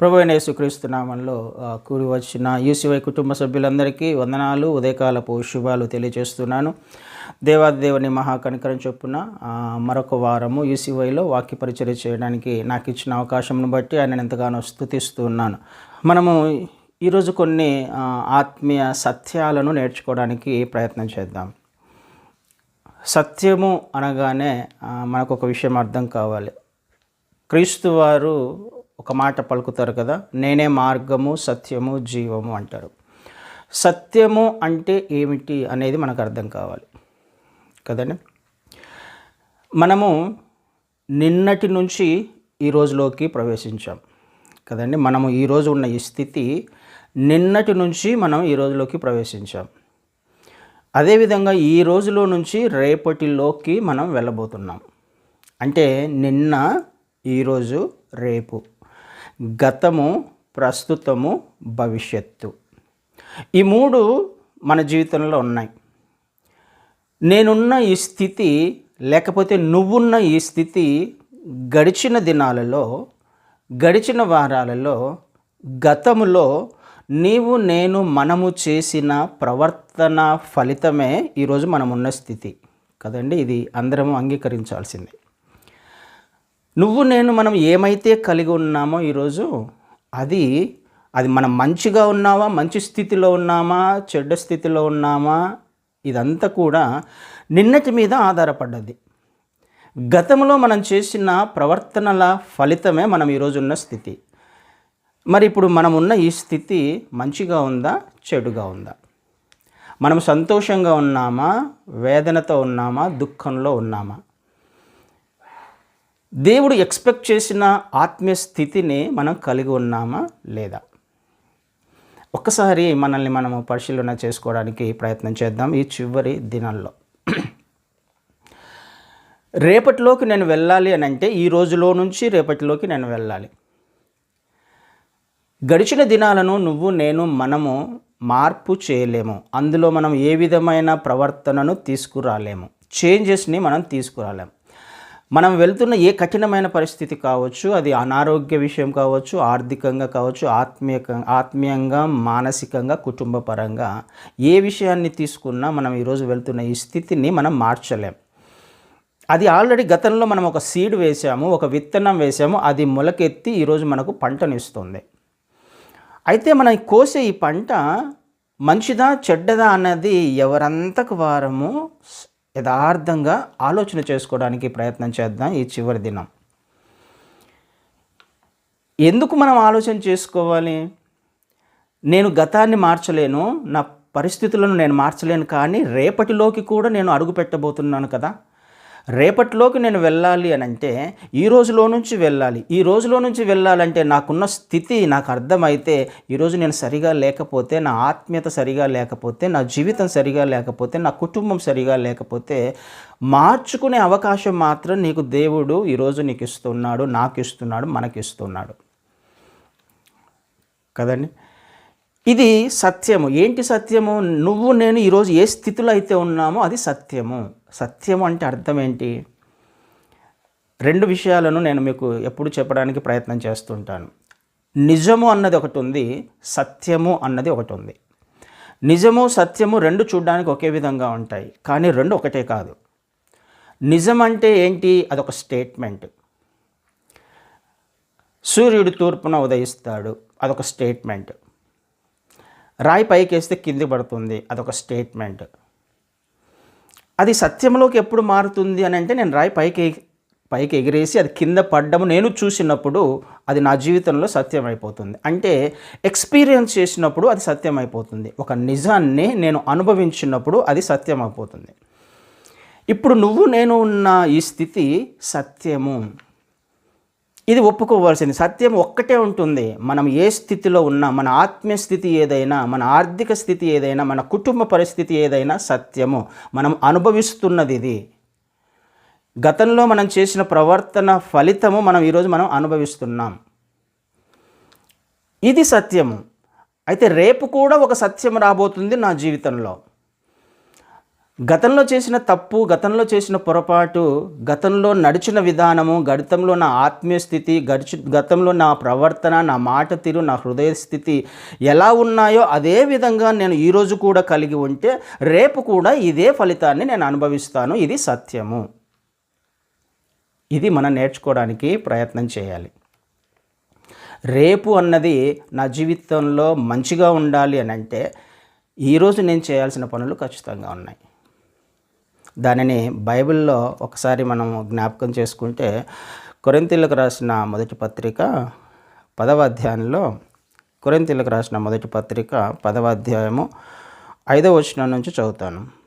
ప్రభు అయిన యేసుక్రీస్తు నామంలో కూడి వచ్చిన యూసీవై కుటుంబ సభ్యులందరికీ వందనాలు ఉదయకాలపు శుభాలు తెలియజేస్తున్నాను. దేవాదేవుని మహాకనికరం చొప్పున మరొక వారము యూసీవైలో వాక్య పరిచయం చేయడానికి నాకు ఇచ్చిన అవకాశంను బట్టి ఆయన ఎంతగానో స్థుతిస్తున్నాను మనము ఈరోజు కొన్ని ఆత్మీయ సత్యాలను నేర్చుకోవడానికి ప్రయత్నం చేద్దాం. సత్యము అనగానే మనకు ఒక విషయం అర్థం కావాలి. క్రీస్తు వారు ఒక మాట పలుకుతారు కదా నేనే మార్గము సత్యము జీవము అంటారు. సత్యము అంటే ఏమిటి అనేది మనకు అర్థం కావాలి కదండి? మనము నిన్నటి నుంచి ఈ ప్రవేశించాం కదండి? మనము ఈరోజు ఉన్న ఈ స్థితి నిన్నటి నుంచి మనం ఈ రోజులోకి ప్రవేశించాం. అదేవిధంగా ఈ రోజులో నుంచి రేపటిలోకి మనం వెళ్ళబోతున్నాం. అంటే నిన్న ఈరోజు రేపు. గతము ప్రస్తుతము భవిష్యత్తు. ఈ మూడు మన జీవితంలో ఉన్నాయి. నేనున్న ఈ స్థితి లేకపోతే నువ్వున్న ఈ స్థితి గడిచిన దినాలలో గడిచిన వారాలలో గతములో నీవు నేను మనము చేసిన ప్రవర్తన ఫలితమే ఈరోజు మనం ఉన్న స్థితి. కదండి? ఇది అందరము అంగీకరించాల్సిందే. నువ్వు నేను మనం ఏమైతే కలిగి ఉన్నామో ఈరోజు అది అది మనం మంచిగా ఉన్నామా మంచి స్థితిలో ఉన్నామా చెడ్డ స్థితిలో ఉన్నామా ఇదంతా కూడా నిన్నటి మీద ఆధారపడ్డది. గతంలో మనం చేసిన ప్రవర్తనల ఫలితమే మనం ఈరోజు ఉన్న స్థితి. మరి ఇప్పుడు మనం ఉన్న ఈ స్థితి మంచిగా ఉందా చెడుగా ఉందా? మనం సంతోషంగా ఉన్నామా వేదనతో ఉన్నామా దుఃఖంలో ఉన్నామా? దేవుడు ఎక్స్పెక్ట్ చేసిన ఆత్మీయ స్థితిని మనం కలిగి ఉన్నామా లేదా? ఒక్కసారి మనల్ని మనము పరిశీలన చేసుకోవడానికి ప్రయత్నం చేద్దాం ఈ చివరి దినాల్లో. రేపటిలోకి నేను వెళ్ళాలి అని అంటే ఈ రోజులో నుంచి రేపటిలోకి నేను వెళ్ళాలి. గడిచిన దినాలను నువ్వు నేను మనము మార్పు చేయలేము. అందులో మనం ఏ విధమైన ప్రవర్తనను తీసుకురాలేము. చేంజెస్ని మనం తీసుకురాలేము. మనం వెళ్తున్న ఏ కఠినమైన పరిస్థితి కావచ్చు అది అనారోగ్య విషయం కావచ్చు ఆర్థికంగా కావచ్చు ఆత్మీయ ఆత్మీయంగా మానసికంగా కుటుంబ పరంగా ఏ విషయాన్ని తీసుకున్నా మనం ఈరోజు వెళ్తున్న ఈ స్థితిని మనం మార్చలేం. అది ఆల్రెడీ గతంలో మనం ఒక సీడ్ వేసాము ఒక విత్తనం వేసాము అది మొలకెత్తి ఈరోజు మనకు పంటనిస్తుంది. అయితే మనం కోసే ఈ పంట మంచిదా చెడ్డదా అన్నది ఎవరంతకు వారము యథార్థంగా ఆలోచన చేసుకోవడానికి ప్రయత్నం చేద్దాం ఈ చివరి దినం. ఎందుకు మనం ఆలోచన చేసుకోవాలి? నేను గతాన్ని మార్చలేను నా పరిస్థితులను నేను మార్చలేను కానీ రేపటిలోకి కూడా నేను అడుగు పెట్టబోతున్నాను కదా. రేపటిలోకి నేను వెళ్ళాలి అని అంటే ఈ రోజులో నుంచి వెళ్ళాలి. ఈ రోజులో నుంచి వెళ్ళాలంటే నాకున్న స్థితి నాకు అర్థమైతే ఈరోజు నేను సరిగా లేకపోతే నా ఆత్మీయత సరిగా లేకపోతే నా జీవితం సరిగా లేకపోతే నా కుటుంబం సరిగా లేకపోతే మార్చుకునే అవకాశం మాత్రం నీకు దేవుడు ఈరోజు నీకు ఇస్తున్నాడు నాకు ఇస్తున్నాడు మనకి ఇస్తున్నాడు. కదండి? ఇది సత్యము. ఏంటి సత్యము? నువ్వు నేను ఈరోజు ఏ స్థితిలో అయితే ఉన్నామో అది సత్యము. సత్యము అంటే అర్థం ఏంటి? రెండు విషయాలను నేను మీకు ఎప్పుడు చెప్పడానికి ప్రయత్నం చేస్తుంటాను. నిజము అన్నది ఒకటి ఉంది సత్యము అన్నది ఒకటి ఉంది. నిజము సత్యము రెండు చూడడానికి ఒకే విధంగా ఉంటాయి కానీ రెండు ఒకటే కాదు. నిజం అంటే ఏంటి? అదొక స్టేట్మెంట్. సూర్యుడు తూర్పున ఉదయిస్తాడు అదొక స్టేట్మెంట్. రాయి పైకి వేస్తే కింది పడుతుంది. అదొక స్టేట్మెంట్ అది సత్యంలోకి ఎప్పుడు మారుతుంది అని అంటే నేను రాయి పైకి పైకి ఎగిరేసి అది కింద పడ్డము నేను చూసినప్పుడు అది నా జీవితంలో సత్యం అయిపోతుంది అంటే ఎక్స్పీరియన్స్ చేసినప్పుడు అది సత్యం అయిపోతుంది ఒక నిజాన్ని నేను అనుభవించినప్పుడు అది సత్యం అయిపోతుంది ఇప్పుడు నువ్వు నేను ఉన్న ఈ స్థితి సత్యము. ఇది ఒప్పుకోవాల్సింది. సత్యం ఒక్కటే ఉంటుంది. మనం ఏ స్థితిలో ఉన్నా మన ఆత్మీయ స్థితి ఏదైనా మన ఆర్థిక స్థితి ఏదైనా మన కుటుంబ పరిస్థితి ఏదైనా సత్యము. మనం అనుభవిస్తున్నది ఇది. గతంలో మనం చేసిన ప్రవర్తన ఫలితము మనం ఈరోజు మనం అనుభవిస్తున్నాం. ఇది సత్యము. అయితే రేపు కూడా ఒక సత్యం రాబోతుంది నా జీవితంలో. గతంలో చేసిన తప్పు గతంలో చేసిన పొరపాటు గతంలో నడిచిన విధానము గతంలో నా ఆత్మీయ స్థితి గడిచి గతంలో నా ప్రవర్తన నా మాట తీరు నా హృదయ స్థితి ఎలా ఉన్నాయో అదే విధంగా నేను ఈరోజు కూడా కలిగి ఉంటే రేపు కూడా ఇదే ఫలితాన్ని నేను అనుభవిస్తాను. ఇది సత్యము. ఇది మనం నేర్చుకోవడానికి ప్రయత్నం చేయాలి. రేపు అన్నది నా జీవితంలో మంచిగా ఉండాలి అని అంటే ఈరోజు నేను చేయాల్సిన పనులు ఖచ్చితంగా ఉన్నాయి. దానిని బైబిల్లో ఒకసారి మనం జ్ఞాపకం చేసుకుంటే కొరింతీలకు రాసిన మొదటి పత్రిక పదవ అధ్యాయంలో కొరింతీలకు రాసిన మొదటి పత్రిక పదవ అధ్యాయము ఐదవ వచనం నుంచి చదువుతాను.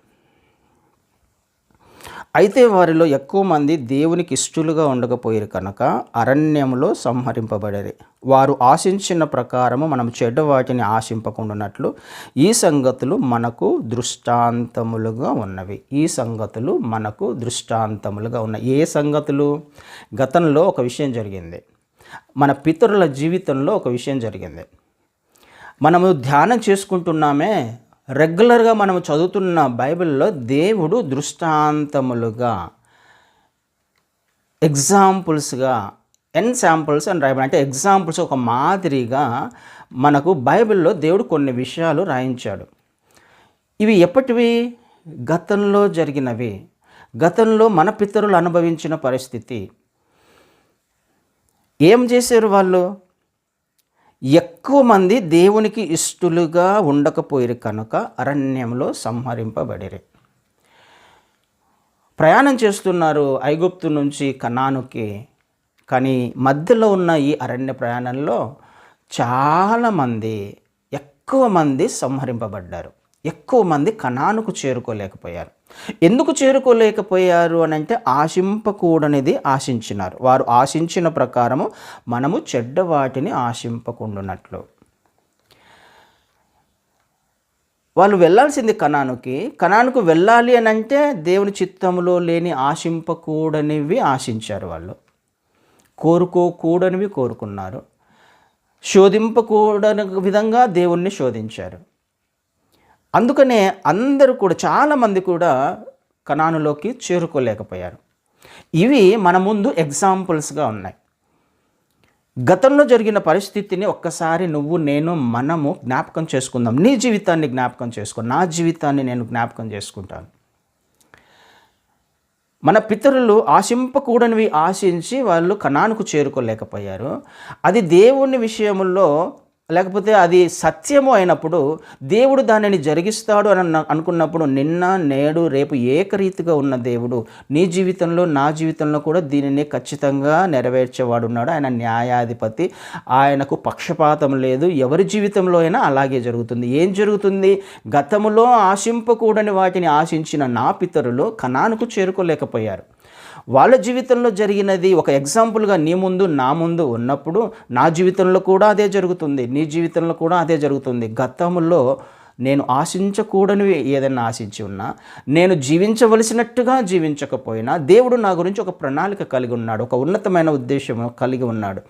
అయితే వారిలో ఎక్కువ మంది దేవునికి ఇష్టలుగా ఉండకపోయారు కనుక అరణ్యంలో సంహరింపబడేది వారు ఆశించిన ప్రకారము మనం చెడ్డ వాటిని ఆశింపకుండానట్లు ఈ సంగతులు మనకు దృష్టాంతములుగా ఉన్నవి. ఈ సంగతులు మనకు దృష్టాంతములుగా ఉన్నాయి ఏ సంగతులు? గతంలో ఒక విషయం జరిగింది. మన పితరుల జీవితంలో ఒక విషయం జరిగింది. మనము ధ్యానం చేసుకుంటున్నామే రెగ్యులర్గా మనం చదువుతున్న బైబిల్లో దేవుడు దృష్టాంతములుగా ఎగ్జాంపుల్స్గా ఎన్ శాంపుల్స్ అని రాయబడి అంటే ఎగ్జాంపుల్స్ ఒక మాదిరిగా మనకు బైబిల్లో దేవుడు కొన్ని విషయాలు రాయించాడు. ఇవి ఎప్పటివి? గతంలో జరిగినవి. గతంలో మన పితరులు అనుభవించిన పరిస్థితి. ఏం చేశారు వాళ్ళు? ఎక్కువ మంది దేవునికి ఇష్టలుగా ఉండకపోయారు కనుక అరణ్యంలో సంహరింపబడిరి. ప్రయాణం చేస్తున్నారు ఐగుప్తు నుంచి కనానుకి కానీ మధ్యలో ఉన్న ఈ అరణ్య ప్రయాణంలో చాలామంది ఎక్కువ మంది సంహరింపబడ్డారు. ఎక్కువ మంది కణానుకు చేరుకోలేకపోయారు. ఎందుకు చేరుకోలేకపోయారు అని అంటే ఆశింపకూడనిది ఆశించినారు. వారు ఆశించిన ప్రకారము మనము చెడ్డ వాటిని ఆశింపకుండునట్లు. వాళ్ళు వెళ్ళాల్సింది కణానుకి. కణానుకు వెళ్ళాలి అని అంటే దేవుని చిత్తంలో లేని ఆశింపకూడనివి ఆశించారు వాళ్ళు. కోరుకోకూడనివి కోరుకున్నారు. శోధింపకూడని విధంగా దేవుణ్ణి శోధించారు. అందుకనే అందరూ కూడా చాలామంది కూడా కణానులోకి చేరుకోలేకపోయారు. ఇవి మన ముందు ఎగ్జాంపుల్స్గా ఉన్నాయి. గతంలో జరిగిన పరిస్థితిని ఒక్కసారి నువ్వు నేను మనము జ్ఞాపకం చేసుకుందాం. నీ జీవితాన్ని జ్ఞాపకం చేసుకో. నా జీవితాన్ని నేను జ్ఞాపకం చేసుకుంటాను. మన పితరులు ఆశింపకూడనివి ఆశించి వాళ్ళు కణానుకు చేరుకోలేకపోయారు. అది దేవుని విషయంలో లేకపోతే అది సత్యము అయినప్పుడు దేవుడు దానిని జరిగిస్తాడు అని అనుకున్నప్పుడు నిన్న నేడు రేపు ఏకరీతిగా ఉన్న దేవుడు నీ జీవితంలో నా జీవితంలో కూడా దీనిని ఖచ్చితంగా నెరవేర్చేవాడు ఉన్నాడు ఆయన న్యాయాధిపతి. ఆయనకు పక్షపాతం లేదు. ఎవరి జీవితంలో అయినా అలాగే జరుగుతుంది. ఏం జరుగుతుంది? గతములో ఆశింపకూడని వాటిని ఆశించిన నా పితరులు కణానికి చేరుకోలేకపోయారు. వాళ్ళ జీవితంలో జరిగినది ఒక ఎగ్జాంపుల్గా నీ ముందు నా ముందు ఉన్నప్పుడు నా జీవితంలో కూడా అదే జరుగుతుంది. నీ జీవితంలో కూడా అదే జరుగుతుంది. గతంలో నేను ఆశించకూడనివి ఏదైనా ఆశించి ఉన్నా నేను జీవించవలసినట్టుగా జీవించకపోయినా దేవుడు నా గురించి ఒక ప్రణాళిక కలిగి ఉన్నాడు. ఒక ఉన్నతమైన ఉద్దేశము కలిగి ఉన్నాడు.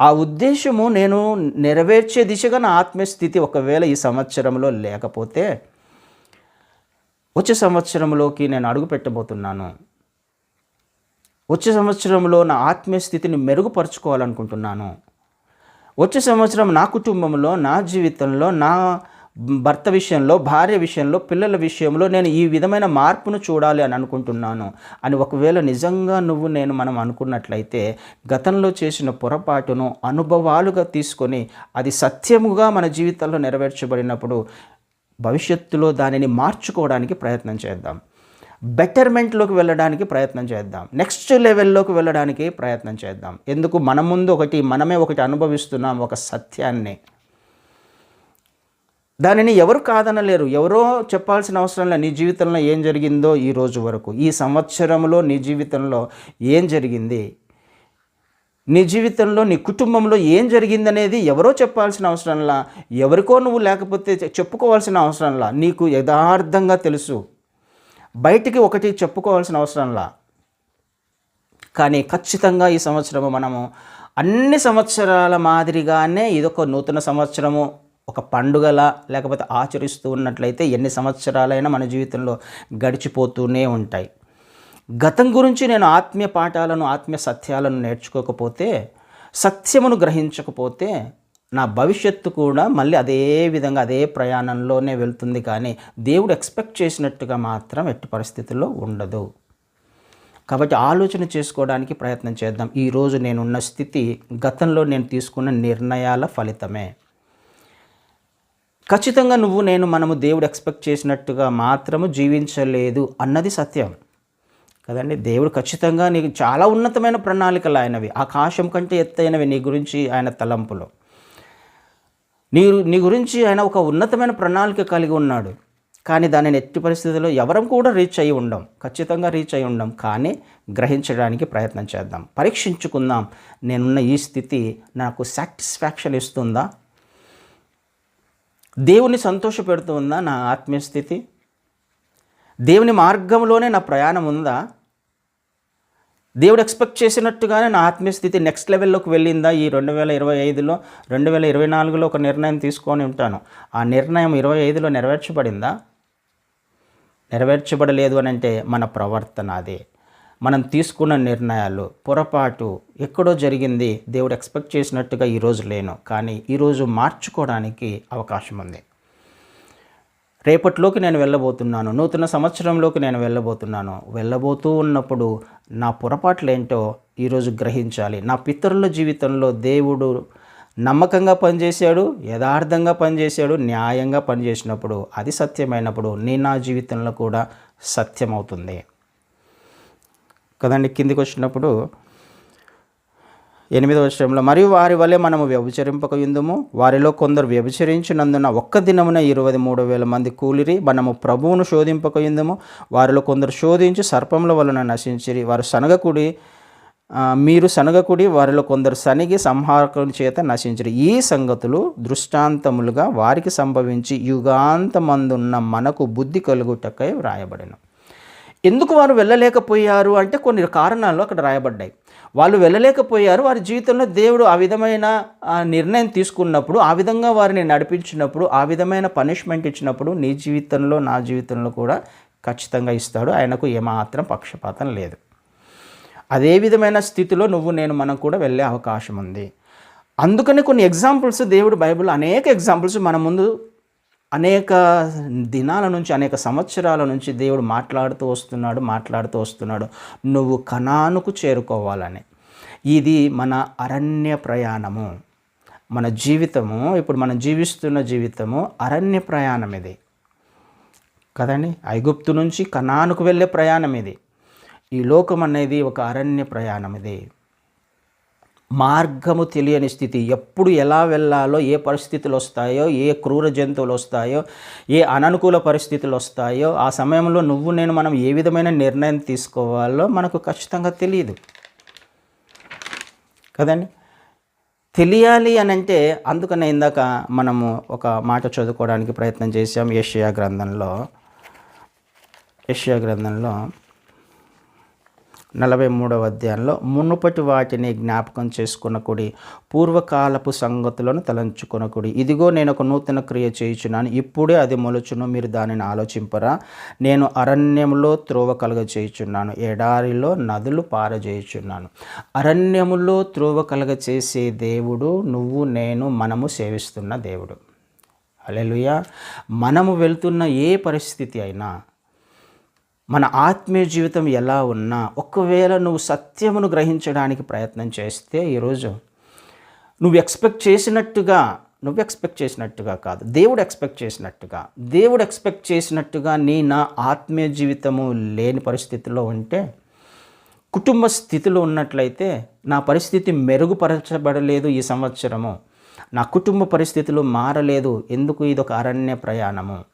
ఆ ఉద్దేశము నేను నెరవేర్చే దిశగా నా ఆత్మస్థితి ఒకవేళ ఈ సంవత్సరంలో లేకపోతే వచ్చే సంవత్సరంలోకి నేను అడుగు పెట్టబోతున్నాను. వచ్చే సంవత్సరంలో నా ఆత్మీయ స్థితిని మెరుగుపరుచుకోవాలనుకుంటున్నాను. వచ్చే సంవత్సరం నా కుటుంబంలో నా జీవితంలో నా భర్త విషయంలో భార్య విషయంలో పిల్లల విషయంలో నేను ఈ విధమైన మార్పును చూడాలి అని అనుకుంటున్నాను. అని ఒకవేళ నిజంగా నువ్వు నేను మనం అనుకున్నట్లయితే గతంలో చేసిన పొరపాటును అనుభవాలుగా తీసుకొని అది సత్యముగా మన జీవితంలో నెరవేర్చబడినప్పుడు భవిష్యత్తులో దానిని మార్చుకోవడానికి ప్రయత్నం చేద్దాం. బెటర్మెంట్లోకి వెళ్ళడానికి ప్రయత్నం చేద్దాం. నెక్స్ట్ లెవెల్లోకి వెళ్ళడానికి ప్రయత్నం చేద్దాం. ఎందుకు? మన ముందు ఒకటి మనమే ఒకటి అనుభవిస్తున్నాం ఒక సత్యాన్ని. దానిని ఎవరు కాదనలేరు. ఎవరో చెప్పాల్సిన అవసరం లేదు. నీ జీవితంలో ఏం జరిగిందో ఈ రోజు వరకు. ఈ సంవత్సరంలో నీ జీవితంలో ఏం జరిగింది? నీ జీవితంలో నీ కుటుంబంలో ఏం జరిగిందనేది ఎవరో చెప్పాల్సిన అవసరంలా ఎవరికో నువ్వు లేకపోతే చెప్పుకోవాల్సిన అవసరంలా నీకు యథార్థంగా తెలుసు. బయటికి ఒకటి చెప్పుకోవాల్సిన అవసరంలా. కానీ ఖచ్చితంగా ఈ సంవత్సరము మనము అన్ని సంవత్సరాల మాదిరిగానే ఇదొక నూతన సంవత్సరము ఒక పండుగలా లేకపోతే ఆచరిస్తూ ఉన్నట్లయితే ఎన్ని సంవత్సరాలైనా మన జీవితంలో గడిచిపోతూనే ఉంటాయి. గతం గురించి నేను ఆత్మీయ పాఠాలను ఆత్మీయ సత్యాలను నేర్చుకోకపోతే సత్యమును గ్రహించకపోతే నా భవిష్యత్తు కూడా మళ్ళీ అదే విధంగా అదే ప్రయాణంలోనే వెళ్తుంది కానీ దేవుడు ఎక్స్పెక్ట్ చేసినట్టుగా మాత్రం ఎట్టి పరిస్థితుల్లో ఉండదు. కాబట్టి ఆలోచన చేసుకోవడానికి ప్రయత్నం చేద్దాం. ఈరోజు నేనున్న స్థితి గతంలో నేను తీసుకున్న నిర్ణయాల ఫలితమే. ఖచ్చితంగా నువ్వు నేను మనము దేవుడు ఎక్స్పెక్ట్ చేసినట్టుగా మాత్రము జీవించలేదు అన్నది సత్యం. కదండి? దేవుడు ఖచ్చితంగా నీకు చాలా ఉన్నతమైన ప్రణాళికలు ఆయనవి. ఆకాశం కంటే ఎత్తైనవి నీ గురించి ఆయన తలంపులు. నీ నీ గురించి ఆయన ఒక ఉన్నతమైన ప్రణాళిక కలిగి ఉన్నాడు. కానీ దానిని ఎట్టి పరిస్థితుల్లో ఎవరం కూడా రీచ్ అయి ఉండం ఖచ్చితంగా రీచ్ అయి ఉండం కానీ గ్రహించడానికి ప్రయత్నం చేద్దాం. పరీక్షించుకుందాం. నేనున్న ఈ స్థితి నాకు సాటిస్ఫాక్షన్ ఇస్తుందా? దేవుని సంతోషపెడుతుందా నా ఆత్మీయ స్థితి? దేవుని మార్గంలోనే నా ప్రయాణం ఉందా? దేవుడు ఎక్స్పెక్ట్ చేసినట్టుగానే నా ఆత్మీయ స్థితి నెక్స్ట్ లెవెల్లోకి వెళ్ళిందా? ఈ రెండు వేల ఇరవై ఐదులో రెండు వేల ఇరవై నాలుగులో ఒక నిర్ణయం తీసుకొని ఉంటాను. ఆ నిర్ణయం ఇరవై ఐదులో నెరవేర్చబడిందా? నెరవేర్చబడలేదు అని అంటే మన ప్రవర్తన అదే. మనం తీసుకున్న నిర్ణయాలు పొరపాటు ఎక్కడో జరిగింది దేవుడు ఎక్స్పెక్ట్ చేసినట్టుగా ఈరోజు లేను. కానీ ఈరోజు మార్చుకోవడానికి అవకాశం ఉంది. రేపటిలోకి నేను వెళ్ళబోతున్నాను నూతన సంవత్సరంలోకి నేను వెళ్ళబోతున్నాను. వెళ్ళబోతూ ఉన్నప్పుడు నా పొరపాట్లు ఏంటో ఈరోజు గ్రహించాలి. నా పితరుల జీవితంలో దేవుడు నమ్మకంగా పనిచేశాడు యథార్థంగా పనిచేశాడు న్యాయంగా పనిచేసినప్పుడు అది సత్యమైనప్పుడు నీ నా జీవితంలో కూడా సత్యమవుతుంది. కదండి కిందికి వచ్చినప్పుడు ఎనిమిదవ విషయంలో మరియు వారి వలె మనము వ్యభిచరింపక యుందుము వారిలో కొందరు వ్యభిచరించినందున ఒక్క దినమున ఇరవై మూడు వేల మంది కూలిరి. మనము ప్రభువును శోధింపక యుందుము వారిలో కొందరు శోధించి సర్పముల వలన నశించిరి. వారు సనగకుడి మీరు సనగకుడి వారిలో కొందరు సనిగి సంహారకుల చేత నశించరు. ఈ సంగతులు దృష్టాంతములుగా వారికి సంభవించి యుగాంతమందున్న మనకు బుద్ధి కలుగుటకై వ్రాయబడిన. ఎందుకు వారు వెళ్ళలేకపోయారు అంటే కొన్ని కారణాలు అక్కడ రాయబడ్డాయి. వాళ్ళు వెళ్ళలేకపోయారు వారి జీవితంలో దేవుడు ఆ విధమైన నిర్ణయం తీసుకున్నప్పుడు ఆ విధంగా వారిని నడిపించినప్పుడు ఆ విధమైన పనిష్మెంట్ ఇచ్చినప్పుడు నీ జీవితంలో నా జీవితంలో కూడా ఖచ్చితంగా ఇస్తాడు. ఆయనకు ఏమాత్రం పక్షపాతం లేదు. అదే విధమైన స్థితిలో నువ్వు నేను మనం కూడా వెళ్ళే అవకాశం ఉంది. అందుకని కొన్ని ఎగ్జాంపుల్స్ దేవుడు బైబిల్ అనేక ఎగ్జాంపుల్స్ మన ముందు అనేక దినాల నుంచి అనేక సంవత్సరాల నుంచి దేవుడు మాట్లాడుతూ వస్తున్నాడు మాట్లాడుతూ వస్తున్నాడు. నువ్వు కణానుకు చేరుకోవాలని. ఇది మన అరణ్య ప్రయాణము. మన జీవితము ఇప్పుడు మనం జీవిస్తున్న జీవితము అరణ్య ప్రయాణం ఇది. కదండి? ఐగుప్తు నుంచి కణానుకు వెళ్ళే ప్రయాణం ఇది. ఈ లోకం అనేది ఒక అరణ్య ప్రయాణం ఇది. మార్గము తెలియని స్థితి. ఎప్పుడు ఎలా వెళ్ళాలో ఏ పరిస్థితులు వస్తాయో ఏ క్రూర జంతువులు వస్తాయో ఏ అననుకూల పరిస్థితులు వస్తాయో ఆ సమయంలో నువ్వు నేను మనం ఏ విధమైన నిర్ణయం తీసుకోవాలో మనకు ఖచ్చితంగా తెలియదు కదండి? తెలియాలి అని అంటే అందుకనే ఇందాక మనము ఒక మాట చదువుకోవడానికి ప్రయత్నం చేసాం ఏషియా గ్రంథంలో ఏషియా గ్రంథంలో నలభై మూడవ అధ్యాయంలో మునుపటి వాటిని జ్ఞాపకం చేసుకునకుడి పూర్వకాలపు సంగతులను తలంచుకొనకుడి ఇదిగో నేను ఒక నూతన క్రియ చేయుచున్నాను. ఇప్పుడే అది మొలుచును మీరు దానిని ఆలోచింపరా. నేను అరణ్యంలో త్రోవ కలుగ చేయుచున్నాను. ఎడారిలో నదులు పారజేయుచున్నాను. అరణ్యములో త్రోవ కలుగ చేసే దేవుడు నువ్వు నేను మనము సేవిస్తున్న దేవుడు. అలెలుయ మనము వెళ్తున్న ఏ పరిస్థితి అయినా మన ఆత్మీయ జీవితం ఎలా ఉన్నా ఒకవేళ నువ్వు సత్యమును గ్రహించడానికి ప్రయత్నం చేస్తే ఈరోజు నువ్వు ఎక్స్పెక్ట్ చేసినట్టుగా నువ్వు ఎక్స్పెక్ట్ చేసినట్టుగా కాదు. దేవుడు ఎక్స్పెక్ట్ చేసినట్టుగా దేవుడు ఎక్స్పెక్ట్ చేసినట్టుగా నీ నా ఆత్మీయ జీవితము లేని పరిస్థితిలో ఉంటే కుటుంబ స్థితిలో ఉన్నట్లయితే నా పరిస్థితి మెరుగుపరచబడలేదు ఈ సంవత్సరము. నా కుటుంబ పరిస్థితులు మారలేదు. ఎందుకు? ఇది ఒక అరణ్య ప్రయాణము.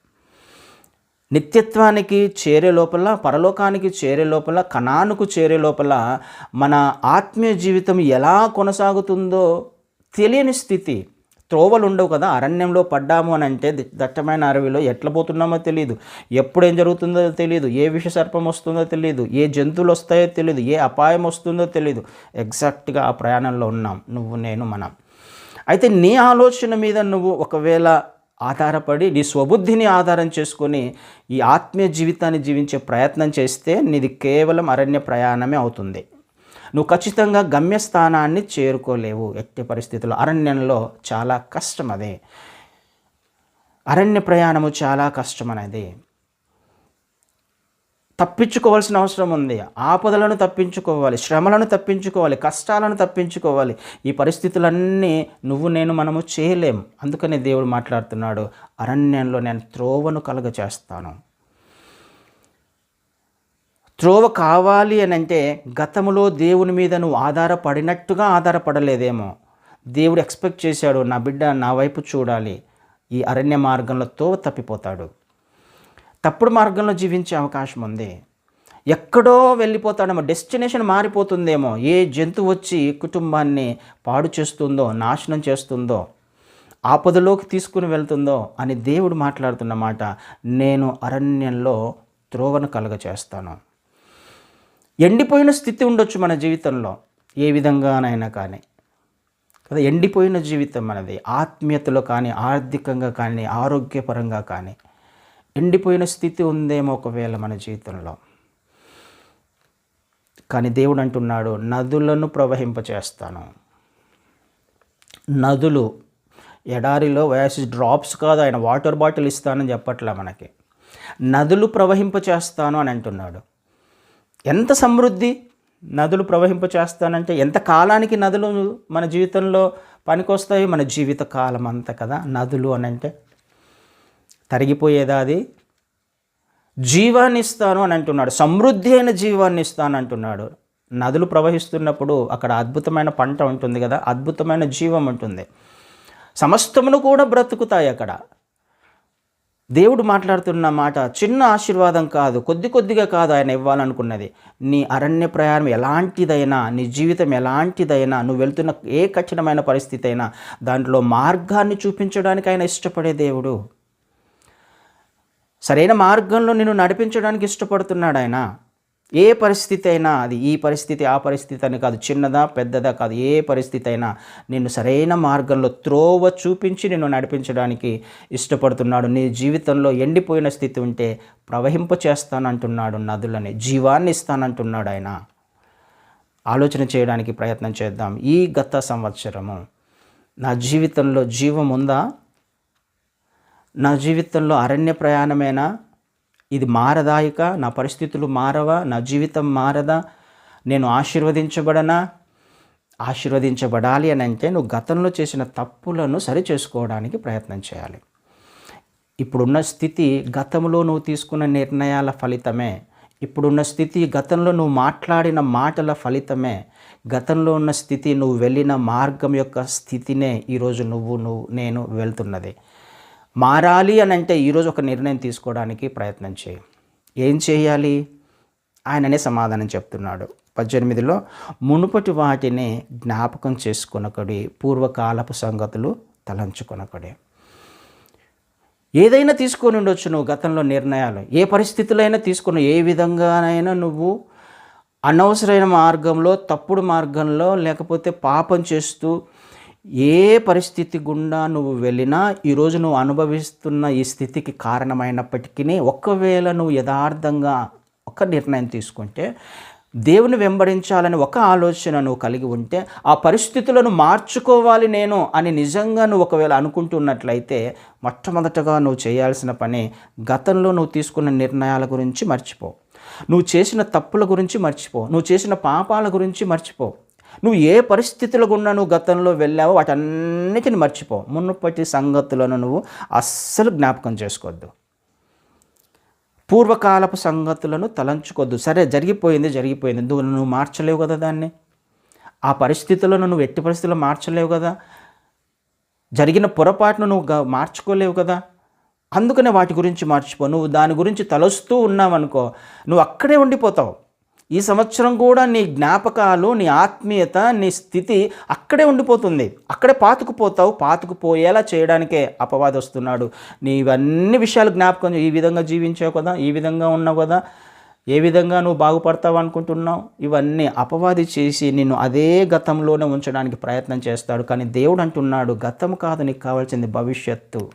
నిత్యత్వానికి చేరే లోపల పరలోకానికి చేరే లోపల కణానుకు చేరే లోపల మన ఆత్మీయ జీవితం ఎలా కొనసాగుతుందో తెలియని స్థితి. త్రోవలు ఉండవు కదా అరణ్యంలో పడ్డాము అని అంటే దట్టమైన అరవిలో ఎట్లా పోతున్నామో తెలియదు ఎప్పుడు ఏం జరుగుతుందో తెలియదు ఏ విష సర్పం వస్తుందో తెలియదు ఏ జంతువులు వస్తాయో తెలియదు ఏ అపాయం వస్తుందో తెలియదు ఎగ్జాక్ట్గా ఆ ప్రయాణంలో ఉన్నాం. నువ్వు నేను మనం. అయితే నీ ఆలోచన మీద నువ్వు ఒకవేళ ఆధారపడి నీ స్వబుద్ధిని ఆధారం చేసుకొని ఈ ఆత్మీయ జీవితాన్ని జీవించే ప్రయత్నం చేస్తే నీది కేవలం అరణ్య ప్రయాణమే అవుతుంది. నువ్వు ఖచ్చితంగా గమ్యస్థానాన్ని చేరుకోలేవు. ఎట్టి పరిస్థితుల్లో అరణ్యంలో చాలా కష్టం అదే. అరణ్య ప్రయాణము చాలా కష్టం అనేది. తప్పించుకోవాల్సిన అవసరం ఉంది. ఆపదలను తప్పించుకోవాలి శ్రమలను తప్పించుకోవాలి కష్టాలను తప్పించుకోవాలి. ఈ పరిస్థితులన్నీ నువ్వు నేను మనము చేయలేం. అందుకనే దేవుడు మాట్లాడుతున్నాడు అరణ్యంలో నేను త్రోవను కలుగచేస్తాను. త్రోవ కావాలి అని అంటే గతములో దేవుని మీద నువ్వు ఆధారపడినట్టుగా ఆధారపడలేదేమో. దేవుడు ఎక్స్పెక్ట్ చేశాడు నా బిడ్డ నా వైపు చూడాలి. ఈ అరణ్య మార్గంలో త్రోవ తప్పిపోతాడు. తప్పుడు మార్గంలో జీవించే అవకాశం ఉంది. ఎక్కడో వెళ్ళిపోతాడేమో డెస్టినేషన్ మారిపోతుందేమో ఏ జంతువు వచ్చి కుటుంబాన్ని పాడు చేస్తుందో నాశనం చేస్తుందో ఆపదలోకి తీసుకుని వెళ్తుందో అని దేవుడు మాట్లాడుతున్నమాట నేను అరణ్యంలో త్రోవను కలుగ చేస్తాను ఎండిపోయిన స్థితి ఉండొచ్చు మన జీవితంలో ఏ విధంగానైనా కానీ. కదా ఎండిపోయిన జీవితం మనది ఆత్మీయతలో కానీ ఆర్థికంగా కానీ ఆరోగ్యపరంగా కానీ. ఎండిపోయిన స్థితి ఉందేమో ఒకవేళ మన జీవితంలో. కానీ దేవుడు అంటున్నాడు నదులను ప్రవహింపచేస్తాను. నదులు ఎడారిలో వయాసిస్ డ్రాప్స్ కాదు ఆయన వాటర్ బాటిల్ ఇస్తానని చెప్పట్లే మనకి. నదులు ప్రవహింపచేస్తాను అని అంటున్నాడు. ఎంత సమృద్ధి నదులు ప్రవహింపచేస్తానంటే ఎంత కాలానికి నదులు మన జీవితంలో పనికొస్తాయి మన జీవిత కాలం అంతా కదా నదులు అని అంటే తరిగిపోయేదా అది? జీవాన్ని ఇస్తాను అని అంటున్నాడు. సమృద్ధి అయిన జీవాన్ని ఇస్తాను అంటున్నాడు. నదులు ప్రవహిస్తున్నప్పుడు అక్కడ అద్భుతమైన పంట ఉంటుంది కదా అద్భుతమైన జీవం ఉంటుంది. సమస్తమును కూడా బ్రతుకుతాయి అక్కడ. దేవుడు మాట్లాడుతున్న మాట చిన్న ఆశీర్వాదం కాదు కొద్ది కొద్దిగా కాదు ఆయన ఇవ్వాలనుకున్నది. నీ అరణ్య ప్రయాణం ఎలాంటిదైనా నీ జీవితం ఎలాంటిదైనా నువ్వు వెళ్తున్న ఏ కఠినమైన పరిస్థితి అయినా దాంట్లో మార్గాన్ని చూపించడానికి ఆయన ఇష్టపడే దేవుడు. సరైన మార్గంలో నిన్ను నడిపించడానికి ఇష్టపడుతున్నాడు ఆయన. ఏ పరిస్థితి అయినా అది ఈ పరిస్థితి ఆ పరిస్థితి అని కాదు చిన్నదా పెద్దదా కాదు ఏ పరిస్థితి అయినా నిన్ను సరైన మార్గంలో త్రోవ చూపించి నిన్ను నడిపించడానికి ఇష్టపడుతున్నాడు. నీ జీవితంలో ఎండిపోయిన స్థితి ఉంటే ప్రవహింప చేస్తానంటున్నాడు నదులని జీవాన్ని ఇస్తానంటున్నాడు ఆయన. ఆలోచన చేయడానికి ప్రయత్నం చేద్దాం. ఈ గత సంవత్సరము నా జీవితంలో జీవం ఉందా? నా జీవితంలో అరణ్య ప్రయాణమేనా? ఇది మారదాయిక నా పరిస్థితులు మారవా? నా జీవితం మారదా? నేను ఆశీర్వదించబడనా? ఆశీర్వదించబడాలి అని అంటే నువ్వు గతంలో చేసిన తప్పులను సరిచేసుకోవడానికి ప్రయత్నం చేయాలి. ఇప్పుడున్న స్థితి గతంలో నువ్వు తీసుకున్న నిర్ణయాల ఫలితమే. ఇప్పుడున్న స్థితి గతంలో నువ్వు మాట్లాడిన మాటల ఫలితమే. గతంలో ఉన్న స్థితి నువ్వు వెళ్ళిన మార్గం యొక్క స్థితినే ఈరోజు నువ్వు నువ్వు నేను వెళ్తున్నది. మారాలి అని అంటే ఈరోజు ఒక నిర్ణయం తీసుకోవడానికి ప్రయత్నం చేయి. ఏం చేయాలి? ఆయననే సమాధానం చెప్తున్నాడు. పద్దెనిమిదిలో మునుపటి వాటిని జ్ఞాపకం చేసుకొనకడి పూర్వకాలపు సంగతులు తలంచుకొనకడి. ఏదైనా తీసుకొని ఉండొచ్చు నువ్వు గతంలో నిర్ణయాలు. ఏ పరిస్థితులైనా తీసుకున్న తీసుకుని ఏ విధంగానైనా నువ్వు అనవసరమైన మార్గంలో తప్పుడు మార్గంలో లేకపోతే పాపం చేస్తూ ఏ పరిస్థితి గుండా నువ్వు వెళ్ళినా ఈరోజు నువ్వు అనుభవిస్తున్న ఈ స్థితికి కారణమైనప్పటికీ ఒకవేళ నువ్వు యథార్థంగా ఒక నిర్ణయం తీసుకుంటే దేవుని వెంబడించాలని ఒక ఆలోచన నువ్వు కలిగి ఉంటే ఆ పరిస్థితులను మార్చుకోవాలి నేను అని నిజంగా నువ్వు ఒకవేళ అనుకుంటున్నట్లయితే మొట్టమొదటగా నువ్వు చేయాల్సిన పని గతంలో నువ్వు తీసుకున్న నిర్ణయాల గురించి మర్చిపో. నువ్వు చేసిన తప్పుల గురించి మర్చిపో. నువ్వు చేసిన పాపాల గురించి మర్చిపో. నువ్వు ఏ పరిస్థితుల గుండా నువ్వు గతంలో వెళ్ళావో వాటన్నిటిని మర్చిపో. మునుపటి సంగతులను నువ్వు అస్సలు జ్ఞాపకం చేసుకోవద్దు. పూర్వకాలపు సంగతులను తలంచుకోవద్దు. సరే జరిగిపోయింది జరిగిపోయింది. నువ్వు నువ్వు మార్చలేవు కదా దాన్ని? ఆ పరిస్థితులను నువ్వు ఎట్టి పరిస్థితుల్లో మార్చలేవు కదా? జరిగిన పొరపాటును నువ్వు మార్చుకోలేవు కదా? అందుకనే వాటి గురించి మార్చిపో. నువ్వు దాని గురించి తలస్తూ ఉన్నావనుకో నువ్వు అక్కడే ఉండిపోతావు. ఈ సంవత్సరం కూడా నీ జ్ఞాపకాలు నీ ఆత్మీయత నీ స్థితి అక్కడే ఉండిపోతుంది. అక్కడే పాతుకుపోతావు. పాతుకుపోయేలా చేయడానికే అపవాది వస్తున్నాడు. నీవన్నీ విషయాలు జ్ఞాపకం ఈ విధంగా జీవించావు కదా ఈ విధంగా ఉన్నావు కదా ఏ విధంగా నువ్వు బాగుపడతావు అనుకుంటున్నావు? ఇవన్నీ అపవాది చేసి నిన్ను అదే గతంలోనే ఉంచడానికి ప్రయత్నం చేస్తాడు. కానీ దేవుడు అంటున్నాడు గతం కాదు నీకు కావాల్సింది భవిష్యత్తు.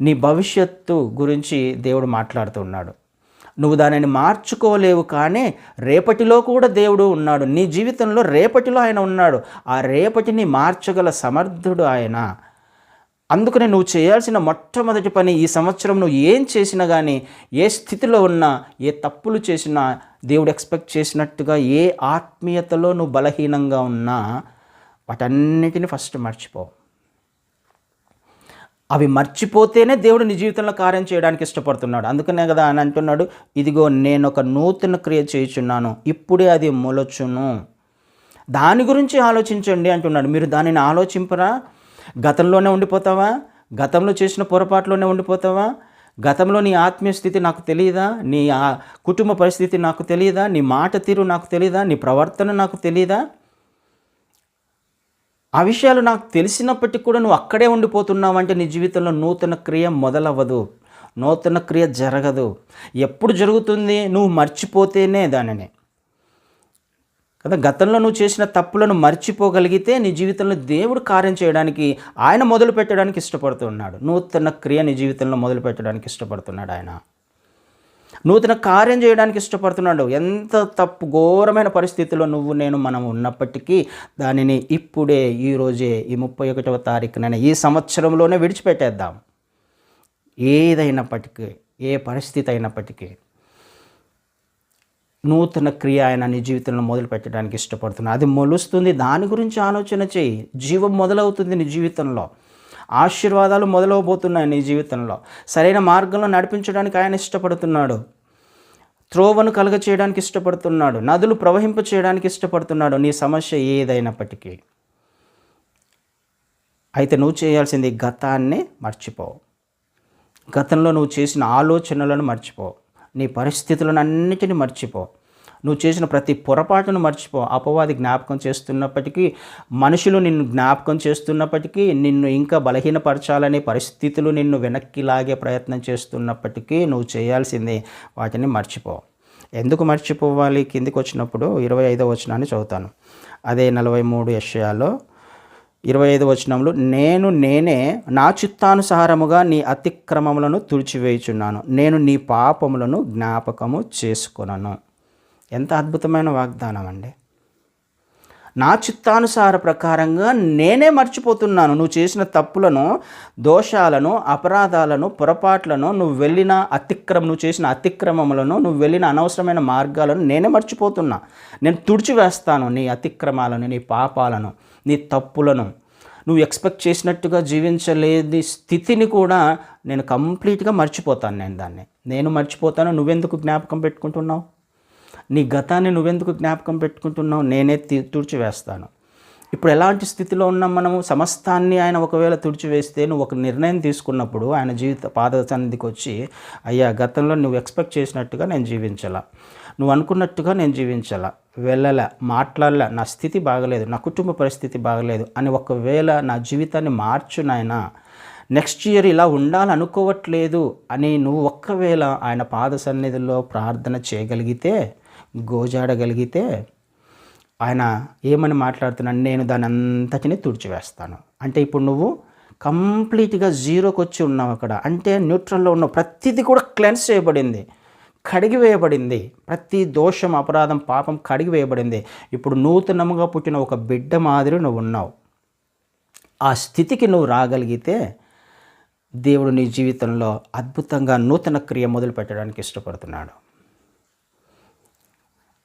నీ భవిష్యత్తు గురించి దేవుడు మాట్లాడుతున్నాడు. నువ్వు దానిని మార్చుకోలేవు కానీ రేపటిలో కూడా దేవుడు ఉన్నాడు. నీ జీవితంలో రేపటిలో ఆయన ఉన్నాడు. ఆ రేపటిని మార్చగల సమర్థుడు ఆయన. అందుకనే నువ్వు చేయాల్సిన మొట్టమొదటి పని ఈ సంవత్సరం నువ్వు ఏం చేసినా కానీ ఏ స్థితిలో ఉన్నా ఏ తప్పులు చేసినా దేవుడు ఎక్స్పెక్ట్ చేసినట్టుగా ఏ ఆత్మీయతలో నువ్వు బలహీనంగా ఉన్నా వాటన్నిటిని ఫస్ట్ మర్చిపోవు. అవి మర్చిపోతేనే దేవుడు నీ జీవితంలో కార్యం చేయడానికి ఇష్టపడుతున్నాడు. అందుకనే కదా ఆయన అంటున్నాడు ఇదిగో నేను ఒక నూతన క్రియ చేయుచున్నాను ఇప్పుడే అది మొలచును. దాని గురించి ఆలోచించండి అంటున్నాడు. మీరు దానిని ఆలోచింపరా? గతంలోనే ఉండిపోతావా? గతంలో చేసిన పొరపాటులోనే ఉండిపోతావా? గతంలో నీ ఆత్మీయ స్థితి నాకు తెలియదా నీ ఆ కుటుంబ పరిస్థితి నాకు తెలియదా నీ మాట తీరు నాకు తెలియదా నీ ప్రవర్తన నాకు తెలియదా ఆ విషయాలు నాకు తెలిసినప్పటికీ కూడా నువ్వు అక్కడే ఉండిపోతున్నావు అంటే నీ జీవితంలో నూతన క్రియ మొదలవ్వదు. నూతన క్రియ జరగదు. ఎప్పుడు జరుగుతుంది? నువ్వు మర్చిపోతేనే దానిని. కదా గతంలో నువ్వు చేసిన తప్పులను మర్చిపోగలిగితే నీ జీవితంలో దేవుడు కార్యం చేయడానికి ఆయన మొదలు పెట్టడానికి ఇష్టపడుతున్నాడు. నూతన క్రియ నీ జీవితంలో మొదలు పెట్టడానికి ఇష్టపడుతున్నాడు ఆయన. నూతన కార్యం చేయడానికి ఇష్టపడుతున్నాడు. ఎంత తప్పు ఘోరమైన పరిస్థితిలో నువ్వు నేను మనం ఉన్నప్పటికీ దానిని ఇప్పుడే ఈ రోజే ఈ ముప్పై ఒకటవ తారీఖున ఈ సంవత్సరంలోనే విడిచిపెట్టేద్దాం. ఏదైనప్పటికీ ఏ పరిస్థితి అయినప్పటికీ నూతన క్రియ ఆయన నీ జీవితంలో మొదలు పెట్టడానికి ఇష్టపడుతున్నా. అది మొలుస్తుంది. దాని గురించి ఆలోచన చేయి. జీవం మొదలవుతుంది నీ జీవితంలో. ఆశీర్వాదాలు మొదలవబోతున్నాయి నీ జీవితంలో. సరైన మార్గంలో నడిపించడానికి ఆయన ఇష్టపడుతున్నాడు. త్రోవను కలగ చేయడానికి ఇష్టపడుతున్నాడు. నదులు ప్రవహింప చేయడానికి ఇష్టపడుతున్నాడు. నీ సమస్య ఏదైనప్పటికీ. అయితే నువ్వు చేయాల్సింది గతాన్ని మర్చిపోవు గతంలో నువ్వు చేసిన ఆలోచనలను మర్చిపో. నీ పరిస్థితులను అన్నిటిని మర్చిపో. నువ్వు చేసిన ప్రతి పొరపాటును మర్చిపో. అపవాది జ్ఞాపకం చేస్తున్నప్పటికీ మనుషులు నిన్ను జ్ఞాపకం చేస్తున్నప్పటికీ నిన్ను ఇంకా బలహీనపరచాలనే పరిస్థితులు నిన్ను వెనక్కి లాగే ప్రయత్నం చేస్తున్నప్పటికీ నువ్వు చేయాల్సిందే. వాటిని మర్చిపో. ఎందుకు మర్చిపోవాలి? కిందికి వచ్చినప్పుడు ఇరవై ఐదో వచనాన్ని చదువుతాను. అదే నలభై మూడు విషయాల్లో ఇరవై ఐదు వచనంలో నేను నేనే నా చిత్తానుసారముగా నీ అతిక్రమములను తుడిచివేయుచున్నాను. నేను నీ పాపములను జ్ఞాపకము చేసుకున్నాను ఎంత అద్భుతమైన వాగ్దానం అండి. నా చిత్తానుసార ప్రకారంగా నేనే మర్చిపోతున్నాను. నువ్వు చేసిన తప్పులను దోషాలను అపరాధాలను పొరపాట్లను నువ్వు వెళ్ళిన అతిక్రమ నువ్వు చేసిన అతిక్రమములను నువ్వు వెళ్ళిన అనవసరమైన మార్గాలను నేనే మర్చిపోతున్నా. నేను తుడిచివేస్తాను నీ అతిక్రమాలను నీ పాపాలను నీ తప్పులను. నువ్వు ఎక్స్పెక్ట్ చేసినట్టుగా జీవించలేని స్థితిని కూడా నేను కంప్లీట్గా మర్చిపోతాను నేను దాన్ని. నేను మర్చిపోతాను. నువ్వెందుకు జ్ఞాపకం పెట్టుకుంటున్నావు? నీ గతాన్ని నువ్వెందుకు జ్ఞాపకం పెట్టుకుంటున్నావు? నేనే తీ- తుడిచివేస్తాను. ఇప్పుడు ఎలాంటి స్థితిలో ఉన్నాం మనము? సమస్తాన్ని ఆయన ఒకవేళ తుడిచివేస్తే నువ్వు ఒక నిర్ణయం తీసుకున్నప్పుడు ఆయన జీవిత పాద సన్నిధికి వచ్చి అయ్యా గతంలో నువ్వు ఎక్స్పెక్ట్ చేసినట్టుగా నేను జీవించాల. నువ్వు అనుకున్నట్టుగా నేను జీవించాల. వెళ్ళాల మాట్లాడలే. నా స్థితి బాగలేదు. నా కుటుంబ పరిస్థితి బాగలేదు. అని ఒకవేళ నా జీవితాన్ని మార్చు నాయనా నెక్స్ట్ ఇయర్ ఇలా ఉండాలనుకోవట్లేదు అని నువ్వు ఒక్కవేళ ఆయన పాద సన్నిధిలో ప్రార్థన చేయగలిగితే గోజాడగలిగితే ఆయన ఏమని మాట్లాడుతున్నాను నేను దాని అంతటిని తుడిచివేస్తాను. అంటే ఇప్పుడు నువ్వు కంప్లీట్గా జీరోకి వచ్చి ఉన్నావు అక్కడ. అంటే న్యూట్రల్లో ఉన్న ప్రతిదీ కూడా క్లెన్స్ చేయబడింది. కడిగి వేయబడింది. ప్రతి దోషం అపరాధం పాపం కడిగి వేయబడింది. ఇప్పుడు నూతనముగా పుట్టిన ఒక బిడ్డ మాదిరి నువ్వు ఉన్నావు. ఆ స్థితికి నువ్వు రాగలిగితే దేవుడు నీ జీవితంలో అద్భుతంగా నూతన క్రియ మొదలు పెట్టడానికి ఇష్టపడుతున్నాడు.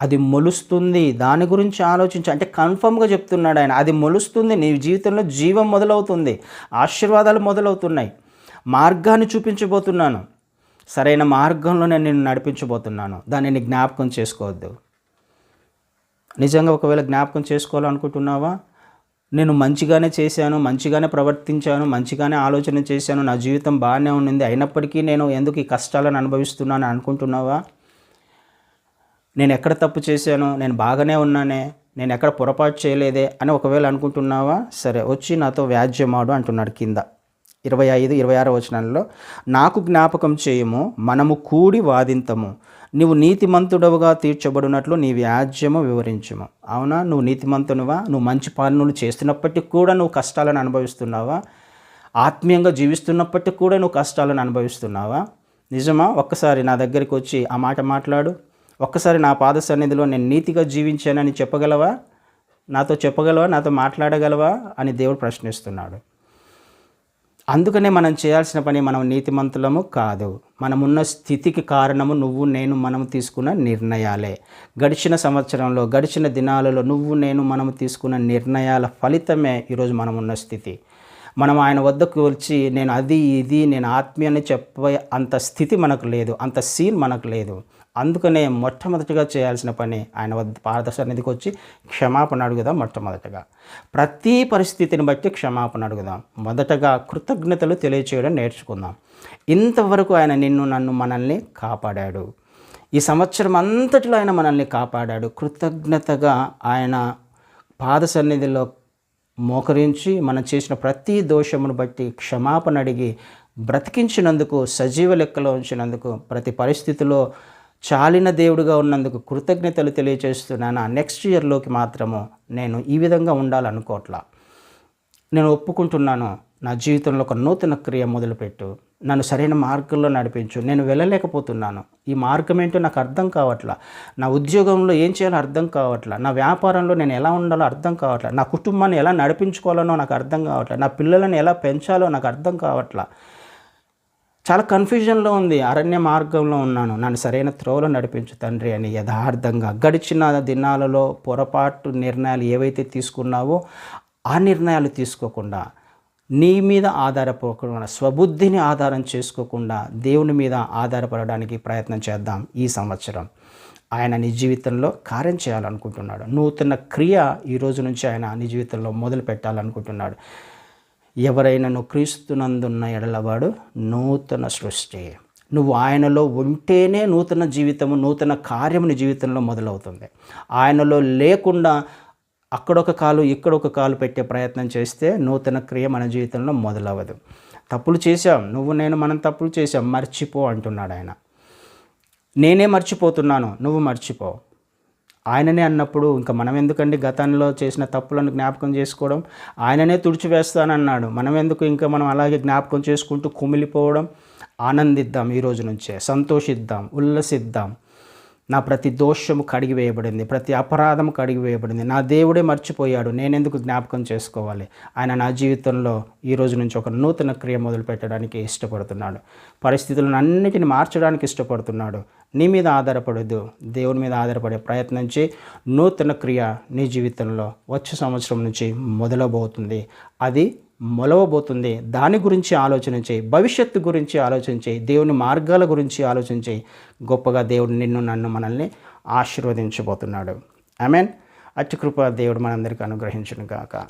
అది మొలుస్తుంది. దాని గురించి ఆలోచించి. అంటే కన్ఫర్మ్గా చెప్తున్నాడు ఆయన. అది మొలుస్తుంది. నీ జీవితంలో జీవం మొదలవుతుంది. ఆశీర్వాదాలు మొదలవుతున్నాయి. మార్గాన్ని చూపించబోతున్నాను. సరైన మార్గంలో నేను నిన్ను నడిపించబోతున్నాను. దానిని జ్ఞాపకం చేసుకోవద్దు. నిజంగా ఒకవేళ జ్ఞాపకం చేసుకోవాలనుకుంటున్నావా? నేను మంచిగానే చేశాను మంచిగానే ప్రవర్తించాను మంచిగానే ఆలోచన చేశాను. నా జీవితం బాగానే ఉండింది అయినప్పటికీ నేను ఎందుకు ఈ కష్టాలను అనుభవిస్తున్నాను అనుకుంటున్నావా? నేను ఎక్కడ తప్పు చేశాను నేను బాగానే ఉన్నానే నేను ఎక్కడ పొరపాటు చేయలేదే అని ఒకవేళ అనుకుంటున్నావా? సరే వచ్చి నాతో వ్యాజ్యమాడు అంటున్నాడు కింద. ఇరవై ఐదు ఇరవై ఆరో వచనంలో నాకు జ్ఞాపకం చేయము మనము కూడి వాదింతము. నువ్వు నీతిమంతుడవుగా తీర్చబడినట్లు నీ వ్యాజ్యము వివరించము. అవునా? నువ్వు నీతిమంతునివా? నువ్వు మంచి పనులు చేస్తున్నప్పటికీ కూడా నువ్వు కష్టాలను అనుభవిస్తున్నావా? ఆత్మీయంగా జీవిస్తున్నప్పటికీ కూడా నువ్వు కష్టాలను అనుభవిస్తున్నావా? నిజమా? ఒక్కసారి నా దగ్గరికి వచ్చి ఆ మాట మాట్లాడు. ఒక్కసారి నా పాద సన్నిధిలో నేను నీతిగా జీవించానని చెప్పగలవా? నాతో చెప్పగలవా? నాతో మాట్లాడగలవా? అని దేవుడు ప్రశ్నిస్తున్నాడు. అందుకనే మనం చేయాల్సిన పని మనం నీతిమంతులము కాదు. మనమున్న స్థితికి కారణము నువ్వు నేను మనము తీసుకున్న నిర్ణయాలే. గడిచిన సంవత్సరంలో గడిచిన దినాలలో నువ్వు నేను మనము తీసుకున్న నిర్ణయాల ఫలితమే ఈరోజు మనం ఉన్న స్థితి. మనం ఆయన వద్దకు వచ్చి నేను అది ఇది నేను ఆత్మీయాన్ని చెప్పే అంత స్థితి మనకు లేదు. అంత సీన్ మనకు లేదు. అందుకనే మొట్టమొదటిగా చేయాల్సిన పని ఆయన వద్ద పారదర్శనిధికి వచ్చి క్షమాపణ అడుగుదాం మొట్టమొదటగా. ప్రతి పరిస్థితిని బట్టి క్షమాపణ అడుగుదాం. మొదటగా కృతజ్ఞతలు తెలియచేయడం నేర్చుకుందాం. ఇంతవరకు ఆయన నిన్ను నన్ను మనల్ని కాపాడాడు. ఈ సంవత్సరం అంతటిలో ఆయన మనల్ని కాపాడాడు. కృతజ్ఞతగా ఆయన పాద సన్నిధిలో మోకరించి మనం చేసిన ప్రతి దోషమును బట్టి క్షమాపణ అడిగి బ్రతికించినందుకు సజీవ లెక్కలో ఉంచినందుకు ప్రతి పరిస్థితిలో చాలిన దేవుడిగా ఉన్నందుకు కృతజ్ఞతలు తెలియజేస్తున్నాను నెక్స్ట్ ఇయర్లోకి మాత్రము నేను ఈ విధంగా ఉండాలనుకోవట్లా. నేను ఒప్పుకుంటున్నాను నా జీవితంలో ఒక నూతన క్రియ మొదలుపెట్టు. నన్ను సరైన మార్గంలో నడిపించు. నేను వెళ్ళలేకపోతున్నాను. ఈ మార్గం ఏంటో నాకు అర్థం కావట్లా. నా ఉద్యోగంలో ఏం చేయాలో అర్థం కావట్లా. నా వ్యాపారంలో నేను ఎలా ఉండాలో అర్థం కావట్లా. నా కుటుంబాన్ని ఎలా నడిపించుకోవాలనో నాకు అర్థం కావట్లా. నా పిల్లలను ఎలా పెంచాలో నాకు అర్థం కావట్లా. చాలా కన్ఫ్యూజన్లో ఉంది. అరణ్య మార్గంలో ఉన్నాను. నన్ను సరైన త్రోవలో నడిపించు తండ్రి అని యథార్థంగా గడిచిన దినాలలో పొరపాటు నిర్ణయాలు ఏవైతే తీసుకున్నావో ఆ నిర్ణయాలు తీసుకోకుండా నీ మీద ఆధారపడకుండా స్వబుద్ధిని ఆధారం చేసుకోకుండా దేవుని మీద ఆధారపడడానికి ప్రయత్నం చేద్దాం ఈ సంవత్సరం. ఆయన నీ జీవితంలో కార్యం చేయాలనుకుంటున్నాడు. నూతన క్రియ ఈ రోజు నుంచి ఆయన నీ జీవితంలో మొదలు పెట్టాలనుకుంటున్నాడు ఎవరైనాను క్రీస్తునందున్న ఎడలవాడు నూతన సృష్టి. నువ్వు ఆయనలో ఉంటేనే నూతన జీవితము నూతన కార్యము నీ జీవితంలో మొదలవుతుంది. ఆయనలో లేకుండా అక్కడొక కాలు ఇక్కడొక కాలు పెట్టే ప్రయత్నం చేస్తే నూతన క్రియ మన జీవితంలో మొదలవ్వదు తప్పులు చేశాం నువ్వు నేను మనం తప్పులు చేశాం మర్చిపో అంటున్నాడు ఆయన. నేనే మర్చిపోతున్నాను నువ్వు మర్చిపో. ఆయననే అన్నప్పుడు ఇంకా మనం ఎందుకండి గతంలో చేసిన తప్పులను జ్ఞాపకం చేసుకోవడం? ఆయననే తుడిచివేస్తానన్నాడు. మనం ఎందుకు ఇంకా మనం అలాగే జ్ఞాపకం చేసుకుంటూ కుమిలిపోవడం? ఆనందిద్దాం ఈ రోజు నుంచే సంతోషిద్దాం ఉల్లసిద్దాం. నా ప్రతి దోషము కడిగివేయబడింది ప్రతి అపరాధము కడిగివేయబడింది నా దేవుడే మర్చిపోయాడు నేనెందుకు జ్ఞాపకం చేసుకోవాలి? ఆయన నా జీవితంలో ఈ రోజు నుంచి ఒక నూతన క్రియ మొదలు పెట్టడానికి ఇష్టపడుతున్నాడు. పరిస్థితులను అన్నిటిని మార్చడానికి ఇష్టపడుతున్నాడు. నీ మీద ఆధారపడదు దేవుని మీద ఆధారపడే ప్రయత్నం చేయి. నూతన క్రియ నీ జీవితంలో వచ్చే సంవత్సరం నుంచి మొదలవబోతుంది అది మొలవబోతుంది. దాని గురించి ఆలోచన చేయి భవిష్యత్తు గురించి ఆలోచన చేయి దేవుని మార్గాల గురించి ఆలోచన చేయి గొప్పగా దేవుడు నిన్ను నన్ను మనల్ని ఆశీర్వదించబోతున్నాడు. ఐ మీన్ అతి కృప దేవుడు మనందరికీ అనుగ్రహించును గాక